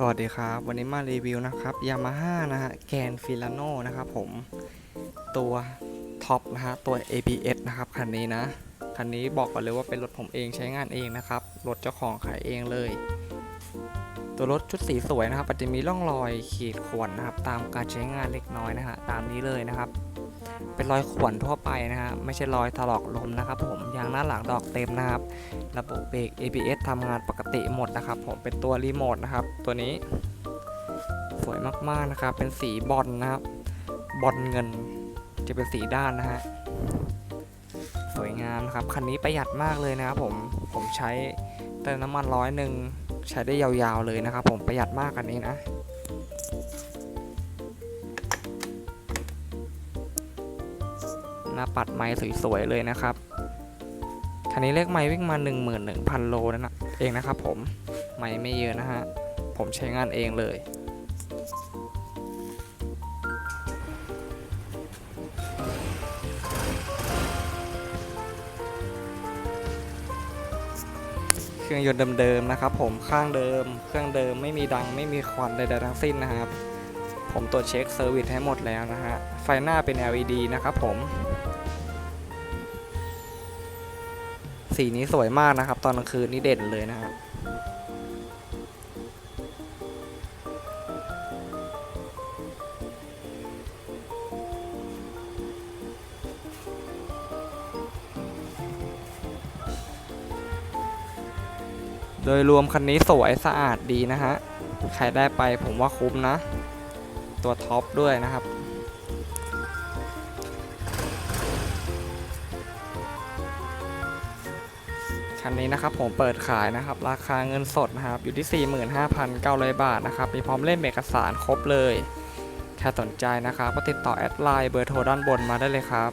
สวัสดีครับ วันนี้มารีวิวนะครับยามาฮ่านะฮะแกนฟิลาโนนะครับผมตัวท็อปนะฮะตัว ABS นะครับคันนี้นะ คันนี้บอกก่อนเลยว่าเป็นรถผมเองใช้งานเองนะครับ รถเจ้าของขายเองเลย ตัวรถชุดสีสวยนะครับอาจจะมีร่องรอยขีดข่วนนะครับ ตามการใช้งานเล็กน้อยนะฮะตามนี้เลยนะครับ เป็นรอยข่วนทั่วไปนะฮะไม่ใช่รอยถลอกลมนะครับ ผมยางหน้าหลังดอกเต็มนะครับ ระบบเบรก ABS ทำงานปกติหมดนะครับ ผมเป็นตัวรีโมทนะครับ ตัวนี้ สวยมากๆนะครับ เป็นสีบอลนะครับ บอลเงินจะเป็นสีด้านนะฮะสวยงามนะครับคันนี้ประหยัดมากเลยนะครับ ผมผมใช้เติมน้ำมันร้อยหนึ่งใช้ได้ยาวๆเลยนะครับ ผมประหยัดมากคันนี้นะ หน้าปัดไม้สวยๆเลยนะครับคันนี้เลขไม้วิ่งมา 11,000 โลนั่นนะเองนะครับผมไม้ไม่เยอะนะฮะ ผมใช้งานเองเลยเครื่องยนต์เดิมๆนะครับผมข้างเดิม เครื่องเดิมไม่มีดังไม่มีควันใดๆทั้งสิ้นนะครับ ผมตรวจเช็คเซอร์วิสให้หมดแล้วนะฮะไฟหน้าเป็น LED นะครับผม สีนี้สวยมากนะครับ ตอนกลางคืนนี่เด่นเลยนะครับโดยรวมคันนี้สวยสะอาดดีนะฮะ ใครได้ไปผมว่าคุ้มนะ ตัวท็อปด้วยนะครับ คันนี้นะครับผมเปิดขายนะครับราคาเงินสดนะครับอยู่ที่ 45,900 บาทนะครับมีพร้อมเล่มเอกสารครบเลย แค่สนใจนะครับก็ติดต่อแอดไลน์เบอร์โทรด้านบนมาได้เลยครับ